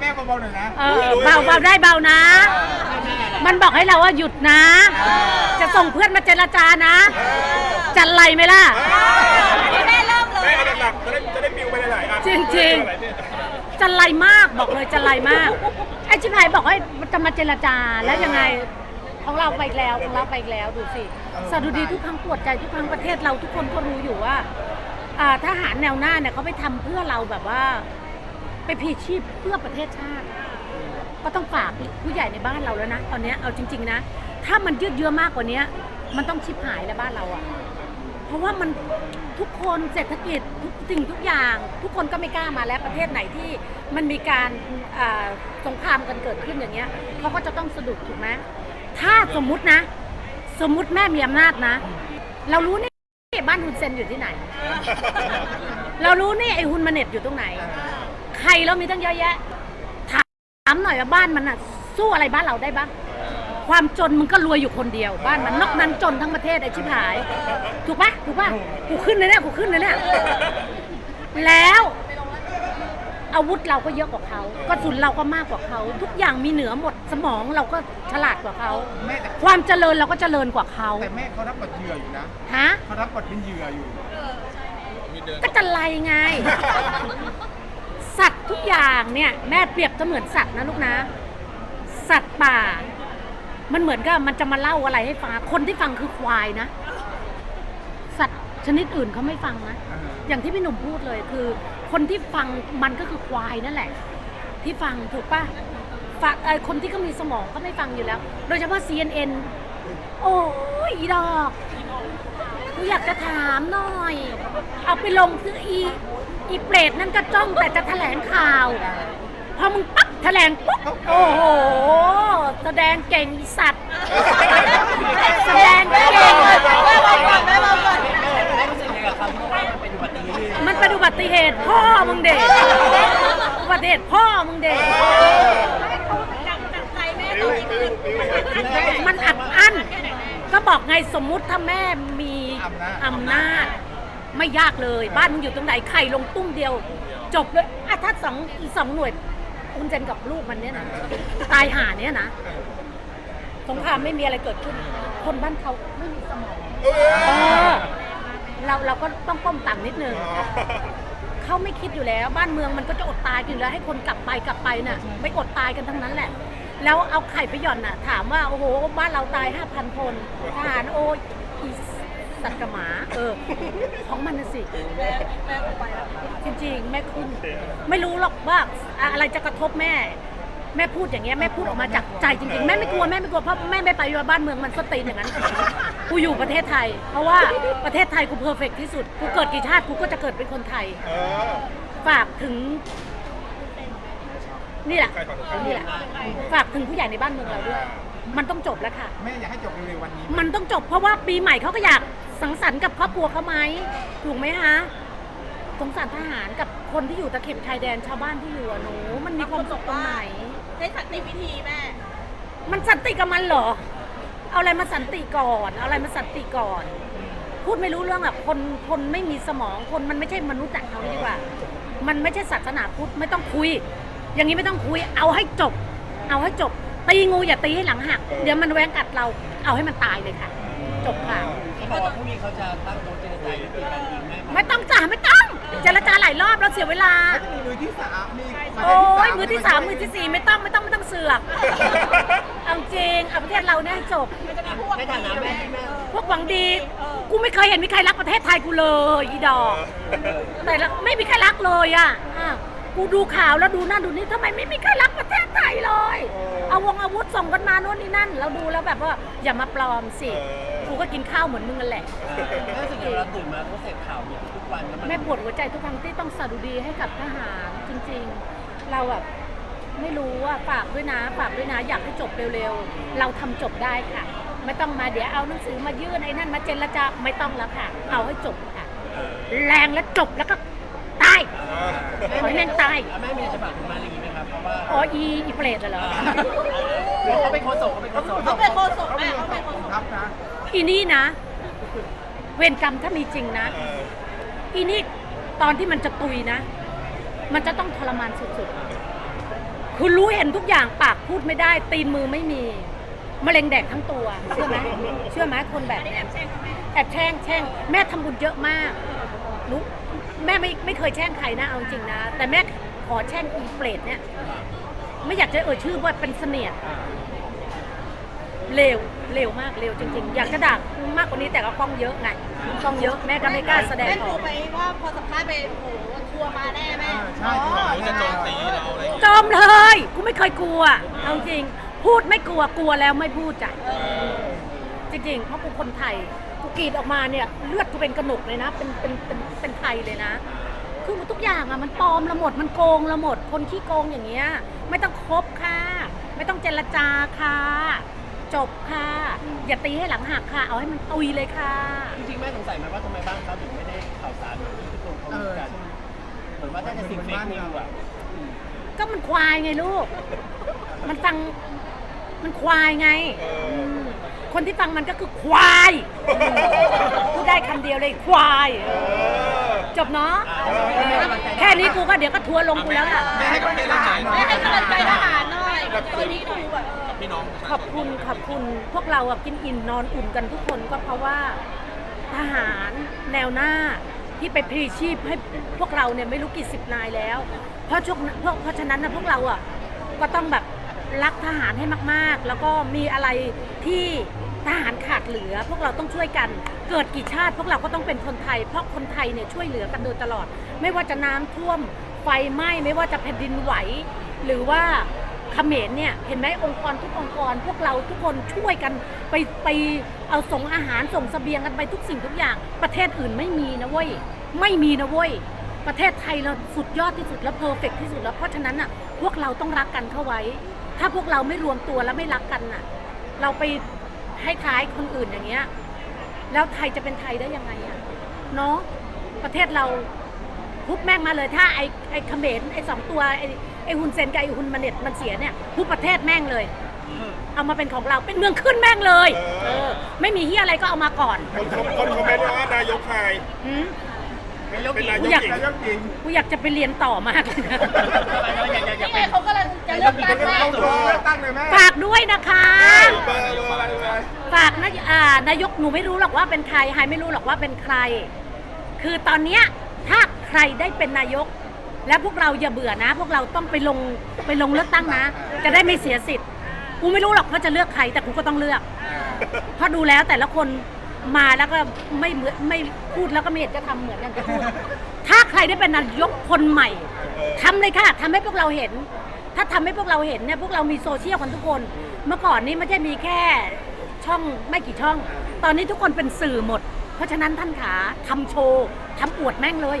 แม่เบาๆหน่อยนะเออเบาเบาได้เบานะ มันบอกให้เราว่าหยุดนะ จะส่งเพื่อนมาเจรจานะ จันไรไหมล่ะ แม่เริ่มเลยแม่จะหนักจะได้จะได้ปิวไปหลายๆอันจริงจันไรมากบอกเลยจันไรมากไอ้ชิพายบอกให้จะมาเจรจาแล้วยังไงของเราไปอีกแล้วของเราไปอีกแล้วดูสิสะดุดีทุกครั้งปวดใจทุกครั้งประเทศเราทุกคนก็รู้อยู่ว่าอ่าทหารแนวหน้าเนี่ยเขาไปทำเพื่อเราแบบว่า ไปพลีชีพเพื่อประเทศชาติ ก็ต้องฝากผู้ใหญ่ในบ้านเราแล้วนะ ตอนเนี้ยเอาจริง ๆ นะ ถ้ามันยืดเยื้อมากกว่านี้มันต้องชิบหายแล้วบ้านเราอะเพราะว่ามันทุกคนเศรษฐกิจทุกสิ่งทุกอย่าง ทุกคนก็ไม่กล้ามาแล้วประเทศไหนที่มันมีการอ่าสงครามกันเกิดขึ้นอย่างเงี้ยเขาก็จะต้องสะดุดถูกไหมถ้าสมมุตินะ สมมุติแม่มีอำนาจนะ เรารู้นี่บ้านฮุนเซนอยู่ที่ไหน เรารู้นี่ไอฮุนมาเน็ตอยู่ตรงไหน ใครเรามีตั้งเยอะแยะ ถามหน่อยว่าบ้านมันอะสู้อะไรบ้านเราได้บ้าง ความจนมึงก็รวยอยู่คนเดียว บ้านมันนอกนั้นจนทั้งประเทศไอ้ชิบหาย ถูกปะถูกปะกูขึ้นเลยเนี่ยกูขึ้นเลยเนี่ยแล้วอาวุธเราก็เยอะกว่าเขากระสุนเราก็มากกว่าเขา ทุกอย่างมีเหนือหมดสมองเราก็ฉลาดกว่าเขา แม่แต่ความเจริญเราก็เจริญกว่าเขาแต่แม่เขารับบทเหยื่ออยู่นะฮะ เขารับบทเป็นเหยื่ออยู่ ก็จะไล่ไง สัตว์ทุกอย่างเนี่ยแม่เปรียบเสมือนสัตว์นะลูกนะ สัตว์ป่า มันเหมือนกับมันจะมาเล่าอะไรให้ฟังคนที่ฟังคือควายนะ สัตว์ชนิดอื่นเขาไม่ฟังนะอย่างที่พี่หนุ่มพูดเลยคือ คนที่ฟังมันก็คือควายนั่นแหละ ที่ฟังถูกปะฝากเอ่อคนที่เขามีสมองก็ไม่ฟังอยู่แล้ว โดยเฉพาะ CNN โอ้ยอีดอกกูอยากจะถามหน่อย เอาไปลงคืออี อีเปรตนั่นก็จ้องแต่จะแถลงข่าว พอมึงปั๊บแถลงปุ๊บโอ้โห แสดงเก่งอีสัตว์ แสดงเก่งแม่บอกก่อนแม่บอกก่อนมันเป็นอุบัติเหตุพ่อมึงเด็กอุบัติเหตุพ่อมึงเด็กจังใจแม่ตอนนี้คือมันอัดอั้นก็บอกไงสมมุติถ้าแม่มีอำนาจอำนาจ ไม่ยากเลย บ้านมึงอยู่ตรงไหนไข่ลงตุ้มเดียว จบเลยอะถ้าสองอีกสองหน่วยคุณเจนกับลูกมันเนี่ยนะตายห่าเนี่ยนะสงครามไม่มีอะไรเกิดขึ้น คนบ้านเขาไม่มีสมองเออเราเราก็ต้องก้มต่ำนิดนึงเขาไม่คิดอยู่แล้ว บ้านเมืองมันก็จะอดตายกันอยู่แล้ว ให้คนกลับไปกลับไปน่ะ ไม่อดตายกันทั้งนั้นแหละ แล้วเอาไข่ไปหย่อนน่ะ ถามว่าโอ้โหบ้านเราตายห้าพันคนทหารโอ้ยอีสั ตว์กระหมาเออของมันน่ะสิ แม่ออกไปแล้วจริงๆ แม่ขึ้นไม่รู้หรอกว่าอะไรจะกระทบแม่ แม่พูดอย่างเงี้ยแม่พูดออกมาจากใจจริงๆ แม่ไม่กลัวแม่ไม่กลัวเพราะแม่ไม่ไปว่าบ้านเมืองมันสตีนอย่างนั้นกูอยู่ประเทศไทย เพราะว่าประเทศไทยกูเพอร์เฟกที่สุดกูเกิดกี่ชาติกูก็จะเกิดเป็นคนไทย เออฝากถึง นี่แหละใครฝากถึงใครนี่แหละฝากถึงผู้ใหญ่ในบ้านเมืองเราด้วย มันต้องจบแล้วค่ะ แม่อยากให้จบเร็วๆวันนี้ มันต้องจบเพราะว่าปีใหม่เขาก็อยาก สังสรรค์กับครอบครัวเขาไหมถูกไหมคะสงสารทหารกับคนที่อยู่ตะเข็บชายแดนชาวบ้านที่อยู่อะหนูมันมีความสุขตรงไหนใช้สันติวิธีแม่มันสันติกับมันเหรอ เอาอะไรมาสันติก่อน เอาอะไรมาสันติก่อน พูดไม่รู้เรื่องอะคน คนไม่มีสมอง คนมันไม่ใช่มนุษย์อะเอาดีกว่า มันไม่ใช่ศาสนาพุทธไม่ต้องคุย อย่างนี้ไม่ต้องคุย เอาให้จบ เอาให้จบ ตีงูอย่าตีให้หลังหัก เดี๋ยวมันแหวงกัดเรา เอาให้มันตายเลยค่ะ จบข่าวเขา บอกว่าพรุ่งนี้เขาจะตั้งโต๊ะเจรจายุติการยิงแม่ไม่ต้องจ่าไม่ต้องเจรจาหลายรอบแล้วเสียเวลาแล้วจะมีมือที่สามมีประโอ้เด็นยมือที่สามมือที่สี่ไม่ต้องไม่ต้องไม่ต้องเสือกเอาจริงเอาประเทศเราเนี่ยให้จบมันจะมีพวกในฐานะแม่ที่แม่ พวกหวังดี กูไม่เคยเห็นมีใครรักประเทศไทยกูเลยอีดอก แต่ละไม่มีใครรักเลยอะอะกูดูข่าวแล้วดูนั่นดูนี่ทำไมไม่มีใครรักประเทศ ไทยเลย เอาวงอาวุธส่งกันมาโน่นนี่นั่น เราดูแล้วแบบว่าอย่ามาปลอมสิ กูก็กินข้าวเหมือนมึงกันแหละแม่รู้สึกอย่างเราตื่นมาก็เสพข่าวมีทุกวันแล้วมันแม่ปวดหัวใจทุกครั้งที่ต้องสะดุดีให้กับทหารจริงๆ เราแบบไม่รู้ว่าฝากด้วยนะฝากด้วยนะอยากให้จบเร็วๆ เราทำจบได้ค่ะ ไม่ต้องมาเดี๋ยวเอาหนังสือมายื่นไอ้นั่นมาเจรจาไม่ต้องแล้วค่ะ เอาให้จบค่ะ แรงแล้วจบแล้วก็ตายขอให้แม่งตายแล้วแม่มีจะฝากถึง อ๋ออีอีเปรตเหรอเขาเป็นโคศกเขาเป็นโคศกเขาเป็นโคศกเขาแม่มีเขาเป็นโคกศองกทัพนะอีนี่นะ เวรกรรมถ้ามีจริงนะเอออีนี่ตอนที่มันจะตุยนะ มันจะต้องทรมานสุดๆคุณรู้เห็นทุกอย่างปากพูดไม่ได้ ตีนมือไม่มีมะเร็งแดกทั้งตัวเชื่อไหมเชื่อไหมคนแบบเนี้ยแอบแช่งแช่งแม่ทำบุญเยอะมากรู้แม่ไม่ไม่เคยแช่งใครนะเอาจริงนะ แต่แม่ขอแช่งอีเปรตเนี่ย ไม่อยากจะเอ่ยชื่อว่าเป็นเสนียดเลวเลวมากเลวจริง ๆ อยากจะด่ามากกว่านี้แต่ก็กล้องเยอะไงกล้องเยอะแม่ก็ไม่กล้าแสดงแม่ออรู้กไหมว่าพอสัมภาษณ์ไปโอ้โหทัวร์มาแน่แม่ใช่อ๋อจะโจมตีเราอะไรอย่างเงี้ยจอมเลยกูไม่เคยกลัวเอาจริง พูดไม่กลัวกลัวแล้วไม่พูดจ้ะจริงๆเพราะกูคนไทยกูกรีดออกมาเนี่ยเลือดกูเป็นกระหนกเลยนะ เป็นเป็นเป็นเป็นไทยเลยนะ คือมันทุกอย่างอะมันปลอมละหมด มันโกงละหมด คนขี้โกงอย่างเงี้ย ไม่ต้องคบค่ะ ไม่ต้องเจรจาค่ะ จบค่ะ อย่าตีให้หลังหักค่ะ เอาให้มันตุยเลยค่ะ จริงๆแม่สงสัยไหมว่าทำไมบ้านเขาถึงไม่ได้ข่าวสารแบบที่ทุกคนเขารู้กันเหมือนว่าถ้าจะสิ่งเฟกนิวอะก็มันควายไงลูก มันฟัง มันควายไงมคนที่ฟังมันก็คือควายพูดได้คำเดียวเลยควายเออ จบเนาะแค่นี้กูก็เดี๋ยวก็ทัวร์ลงกูแล้วล่ะ ให้กำลังใจทหารหน่อยแม่ให้กำลังใจทหารหน่อยตอนนี้ดูแบบพี่น้องขอบคุณขอบคุณพวกเราอะกินอิ่มนอนอุ่นกันทุกคนก็เพราะว่าทหารแนวหน้าที่ไปพลีชีพให้พวกเราเนี่ยไม่รู้กี่สิบนายแล้ว เพราะช่วงเพราะเพราะฉะนั้นนะพวกเราอะก็ต้องแบบรักทหารให้มากๆ แล้วก็มีอะไรที่ ทหารขาดเหลือ พวกเราต้องช่วยกัน เกิดกี่ชาติ พวกเราก็ต้องเป็นคนไทย เพราะคนไทยเนี่ยช่วยเหลือกันโดยตลอด ไม่ว่าจะน้ำท่วมไฟไหม้ไม่ว่าจะแผ่นดินไหว หรือว่าเขมรเนี่ยเห็นไหมองค์กรทุกองค์กร พวกเราทุกคนช่วยกันไปไปเอาส่งอาหารส่งเสบียงกันไปทุกสิ่งทุกอย่าง ประเทศอื่นไม่มีนะเว้ยไม่มีนะเว้ยประเทศไทยเราสุดยอดที่สุดและเพอร์เฟกที่สุดแล้วเพราะฉะนั้นอะพวกเราต้องรักกันเข้าไว้ ถ้าพวกเราไม่รวมตัวแล้วไม่รักกันน่ะ เราไป ให้ท้ายคนอื่นอย่างเงี้ย แล้วไทยจะเป็นไทยได้ยังไงอะเนาะประเทศเราพุบแม่งมาเลยถ้าไอ้ไอ้เขมรไอ้สองตัวไอ้ไอ้ฮุนเซนกับไอ้ฮุนมาเน็ตมันเสียเนี่ยพุบประเทศแม่งเลย เอามาเป็นของเราเป็นเมืองขึ้นแม่งเลย เออ ไม่มีเฮียอะไรก็เอามาก่อน คนคนคอมเมนต์ว่า นายกไทยหืม เป็นนายกูกอยากหญิงนายกหญิงกูอยากจะไปเรียนต่อมากเลยนะอยากอยากอยากนี่เป็ไงนเขากำลังจะเลือกตั้งแม่ต้องรอเลือกตั้งเลยแม่ฝากด้วยนะคะ เบอร์เบอร์อะไรฝากนะอ่านายกหนูไม่รู้หรอกว่าเป็นใครไฮไม่รู้หรอกว่าเป็นใคร คือตอนเนี้ยถ้าใครได้เป็นนายก แล้วพวกเราอย่าเบื่อนะ พวกเราต้องไปลงไปลงเลือกตั้งนะ จะได้ไม่เสียสิทธิ์กูไม่รู้หรอกว่าจะเลือกใครแต่กูก็ต้องเลือก เพราะดูแล้วแต่ละคน มาแล้วก็ไม่เหมือนไม่พูดแล้วก็ไม่เห็นจะทำเหมือนกันจะพูด ถ้าใครได้เป็นนายกคนใหม่ทำเลยค่ะทำให้พวกเราเห็น ถ้าทำให้พวกเราเห็นเนี่ยพวกเรามีโซเชียลกันทุกคน เมื่อก่อนนี้ไม่ใช่มีแค่ช่องไม่กี่ช่อง ตอนนี้ทุกคนเป็นสื่อหมด เพราะฉะนั้นท่านขาทำโชว์ทำอวดแม่งเลย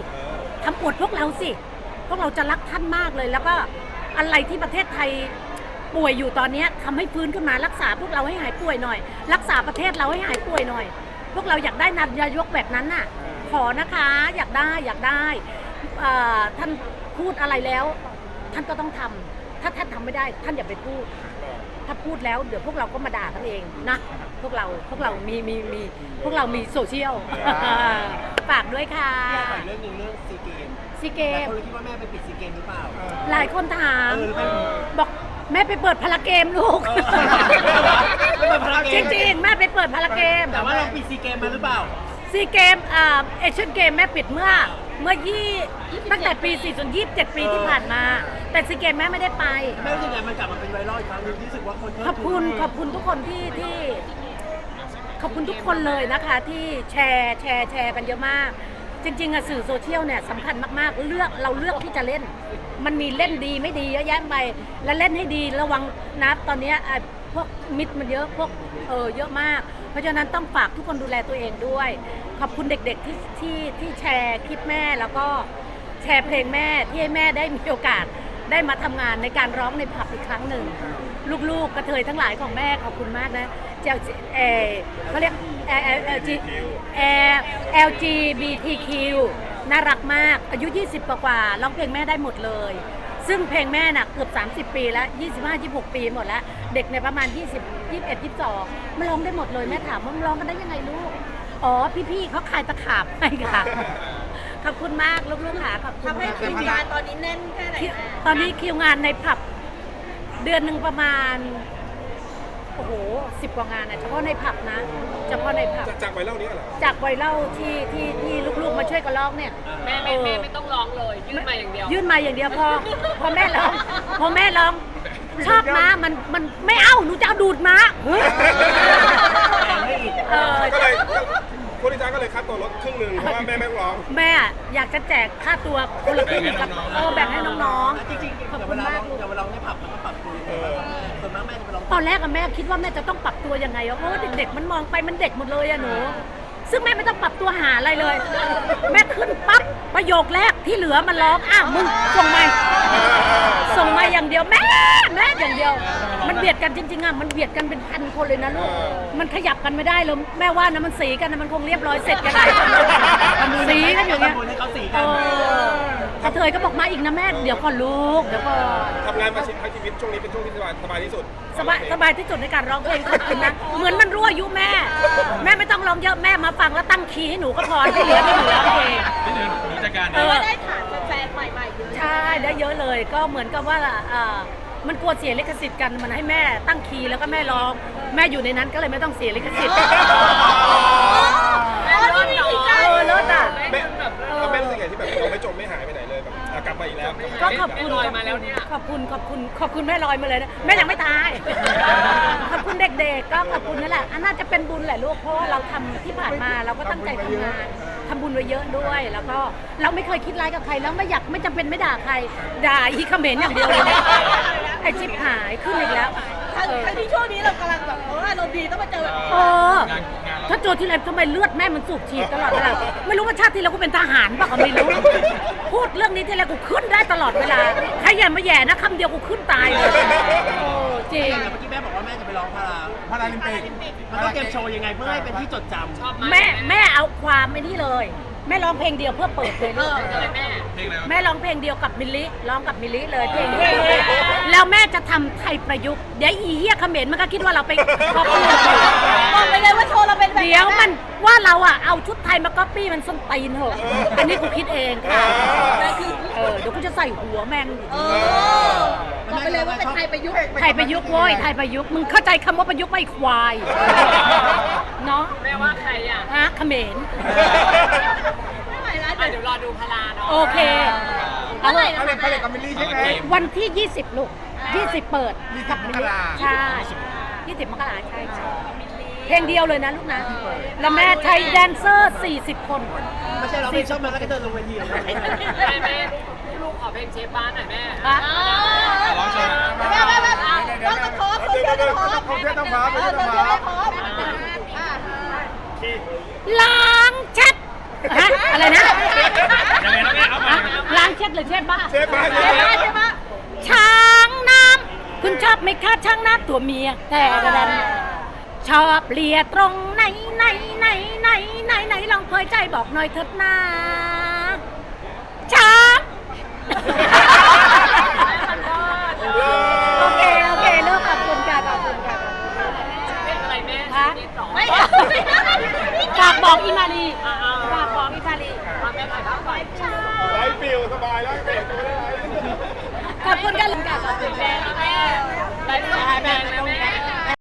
ทำอวดพวกเราสิ พวกเราจะรักท่านมากเลย แล้วก็อะไรที่ประเทศไทยป่วยอยู่ตอนเนี้ยทำให้ฟื้นขึ้นมารักษาพวกเราให้หายป่วยหน่อย รักษาประเทศเราให้หายป่วยหน่อย พวกเราอยากได้นายกแบบนั้นน่ะ ขอนะคะอยากได้อยากได้เอ่อท่านพูดอะไรแล้ว ท่านก็ต้องทำถ้าท่านทำไม่ได้ ท่านอย่าไปพูด ถ้าพูดแล้วเดี๋ยวพวกเราก็มาด่ากันเองนะพวกเราพวกเรามีมีมีพวกเรามีโซเชียลฝากด้วยค่ะอยากถามเรื่องหนึงเรื่องซีเกมซีเกหลายมคนเลยคิดว่าแม่ไปปิดซีเกมหรือเปล่า หลายคนถามเออหรือเป็นบอก แม่ไปเปิดพาราเกมลูกเออไปเปิดพารเกจม ริงๆแม่ไปเปิดพาราเกม แต่ว่าเราปิดซีเกมมาหรือเปล่า ซีเกมอ่าเอเชียนเกมแม่ปิดเมื่อเมื่อยี่ตั้งแต่ปี4 27 ปีที่ผ่านมา แต่ซีเกมแม่ไม่ได้ไป แม่รู้สึกไงมันกลับมาเป็นไวรัลอีกครั้งหนึงรู้สึกว่าคนเทิดขอบคุณขอบคุณทุกคนที่ที่ ขอบคุณทุกคนเลยนะคะ ที่แชร์แชร์แชร์กันเยอะมาก จริงๆอะสื่อโซเชียลเนี่ยสำคัญมากๆ เลือกเราเลือกที่จะเล่น มันมีเล่นดีไม่ดีเยอะแยะไปแล้วเล่นให้ดีระวังนะตอนเนี้ยอะพวกมิดมันเยอะพวกเออเยอะมาก เพราะฉะนั้นต้องฝากทุกคนดูแลตัวเองด้วย ขอบคุณเด็กๆที่ที่ที่แชร์คลิปแม่แล้วก็แชร์เพลงแม่ที่ให้แม่ได้มีโอกาส ได้มาทำงานในการร้องในผับอีกครั้งหนึ่ง ลูกๆกระเทยทั้งหลายของแม่ขอบคุณมากนะเจ้าเออเขาเรียกเอเอลจีเอ LGBTQ น่ารักมากอายุ 20 กว่าๆร้องเพลงแม่ได้หมดเลย ซึ่งเพลงแม่น่ะเกือบ 30 ปีแล้ว 25 26 ปีหมดแล้ว เด็กในยประมาณ 20 21 22มันร้องได้หมดเลยแม่ถามว่ามันร้องกันได้ยังไงลูก อ๋อ พี่ๆเขาขายตะขาบให้ค่ะ ขอบคุณมากลูกๆค่ะขอบคุณทำให้มากทีมงานตอนนี้แน่นแค่ไหนคิวแม่ตอนนี้คิวงานในผับ เดือนหนึ่งประมาณโอ้โหสิบกว่างานนะเฉพาะในผับนะเฉพาะในผับ จากจากไวรัลนี้เหรอจากไวเล่าที่ที่ที่ลูกๆมาช่วยกันร้องเนี่ยแม่แม่แม่ไม่ต้องร้องเลยยื่นมาอย่างเดียวยื่นมาอย่างเดียวพอพอแม่ร้องพอแม่ร้องชอบม้ามันมันไม่เอาหนูจะเอาดูดม้าเฮ้ยแรงไม่อีกเออก็เลย คุณดิจ้าก็เลยคัดตัวรถครึ่งหนึ่งเพราะว่าแม่ไม่ต้องร้อง แม่อยากจะแจกค่าตัวคนละครึ่งกับเออแบ่งให้น้องจริงๆขอบอย่างคุเวณลามากร้องอย่างเวลาร้องในผับมันก็ปรับตัวยังไงบ้างครับแม่ส่วนมากแม่จะไปร้องตอนแรกอะแม่คิดว่าแม่จะต้องปรับตัวยังไงอะเพราะว่าเด็กๆมันมองไปมันเด็กหมดเลยอะหนู ซึ่งแม่ไม่ต้องปรับตัวหาอะไรเลย แม่ขึ้นปั๊บประโยคแรกที่เหลือมันร้องอ้าวมึงส่งมาส่งมาอย่างเดียวแม่แม่อย่างเดียว มันเบียดกันจริงๆอะมันเบียดกันเป็นพันคนเลยนะลูกมันขยับกันไม่ได้เลยแม่ว่านะมันสีกันนะมันคงเรียบร้อยเสร็จกันหลายคนเลยสีกันอยู่เนี้ยทำบุญให้เขาสีเอกันอกระเทยก็บอกมาอีกนะแม่เดี๋ยวก่อนลูกเดี๋ยวก่อนทำงานมาชิดทั้งชีวิตช่วงนี้เป็นช่วงที่สบายสบายที่สุดสบายสบายที่สุดในการร้องเพลงขอบคุณนะเหมือนมันรั่วอายุแม่ แม่ไม่ต้องร้องเยอะแม่มาฟังแล้วตั้งคีย์ให้หนูก็พอที่เหลือไม่หนูร้องเองเออได้ฐานแฟนๆใหม่ๆเยอะใช่ได้เยอะเลยก็เหมือนกับว่าเอ่อ มันกลัวเสียลิขสิทธิ์กันมันให้แม่ตั้งคีย์แล้วก็แม่ร้อง แม่อยู่ในนั้นก็เลยไม่ต้องเสียลิขสิทธิ์แม่เลิศเนาะเออเลิศอะ แม่แล้วแม่รู้สึกไงที่แบบเราไม่จมไม่หายไปไหนเลยแบบอะกลับมาอีกแล้ว ก็ขอบคุณลอยมาแล้วเนี่ย ขอบคุณขอบคุณขอบคุณแม่ลอยมาเลยนะแม่ยังไม่ตาย ขอบคุณเด็กๆ ก็ขอบคุณนั่นแหละอันน่าจะเป็นบุญแหละลูกเพราะว่าเราทำที่ผ่านมาเราก็ตั้งใจทำงานทำบุญไว้เยอะด้วยแล้วก็เราไม่เคยคิดร้ายกับใครแล้วไม่อยากไม่จำเป็นไม่ด่าใครด่าอีเขมรอย่างเดียวเลยนะ ไอชิบหายขึ้นอีกแล้ว ทั้งเออทั้งที่ช่วงนี้เรากำลังแบบเอออารมณ์ดีต้องมาเจอแบบนี้เออ ถ้าเจอที่ไรทำไมเลือดแม่มันสูบฉีดตลอดเวลา ไม่รู้ว่าชาติที่แล้วกูเป็นทหารป่ะก็ไม่รู้ พูดเรื่องนี้ที่ไรกูขึ้นได้ตลอดเวลา ใครอย่ามาแย่นะคำเดียวกูขึ้นตายเลยโอ้จริงอย่างเมื่อกี้แม่บอกว่าแม่จะไปร้องพาราพาราลิมปิกมันต้องเตรียมโชว์ยังไงเพื่อให้เป็นที่จดจำชอบไหแม่แม่เอาความไม่นี่เลย แม่ร้องเพลงเดียวเพื่อเปิดเลยเอลูกอก็เลยแม่แม่ร้องเพลงเดียวกับมิลลิร้องกับมิลลิเลยเพลงเดียว แล้วแม่จะทำไทยประยุกต์ เดี๋ยวอีเหี้ยเขมรมันก็คิดว่าเราไปก๊อปปี้บอกไปเลยว่าโชว์เราเป็นแบบเดี๋ยวมันว่าเราอะเอาชุดไทยมาก๊อปปี้มันส้นตีนเหอะอันนี้กูคิดเองค่ะเออเดี๋ยวกูจะใส่หัวแม่งเออบอกไปเลยว่าเป็นไทยประยุกต์ไทยประยุกต์เว้ยไทยประยุกต์มึงเข้าใจคำว่าประยุกต์ไหม่ควายเนาะแม่ว่าใครอะฮะเขมรไม่ไหวแล้วเดี๋ยวรอดูพลาเนาะ โอเค เมื่อไหร่เขานะเล่นเขาเล่นกับมิลลี่ใช่ไหม วันที่ 20 ลูก 20 เปิด20มกราใช่ 20 มกราใช่ใช่เพลงเดียวเลยนะลูกนะ แล้วแม่ไทยแดนเซอร์ 40 คน ไม่ใช่เราไม่ชอบมาแล้วก็เดินลงเวทีเหรอแม่แม่แม่ลูกขอเพลงเชฟบ้านหน่อยแม่ฮะ ร้องเชฟแม่แม่แม่ต้องต้องพร้อมต้องเชื่อต้องพร้อมเขาเชื่อต้องพร้อมเอเขาอเชื่อต้ต้อองงเชื่พอร้อมต้องพร้อมอะล้างเช็ดฮะอะไรนะ ยังไงนะแม่เอามาฮะล้างเช็ดหรือเช็ดบ้าเชฟบ้านเชฟบ้านเชฟบ้านช้างน้ำคุณชอบไหมคะช้างน้ำตัวเมีย แต่กระดันชอบเลียตรงไหนไหนไหนไหนไหนไหนลองเผยใจบอกหน่อยเถิดนะช้าง โอเคโอเคเลิกขอบคุณค่ะขอบคุณค่ะเพลงอะไรแม่ฮะนิดสองไม่ฝากบอกอีมาลี ฝากบอกอีมาลีมาแม่ถ่ายภาพก่อนไลฟ์ฟิลสบายแล้วเบรกตัวไม่ได้ไลฟ์ขอบคุณกันเลยค่ะขอบคุณแม่ค่ะแม่ไลฟ์สดแม่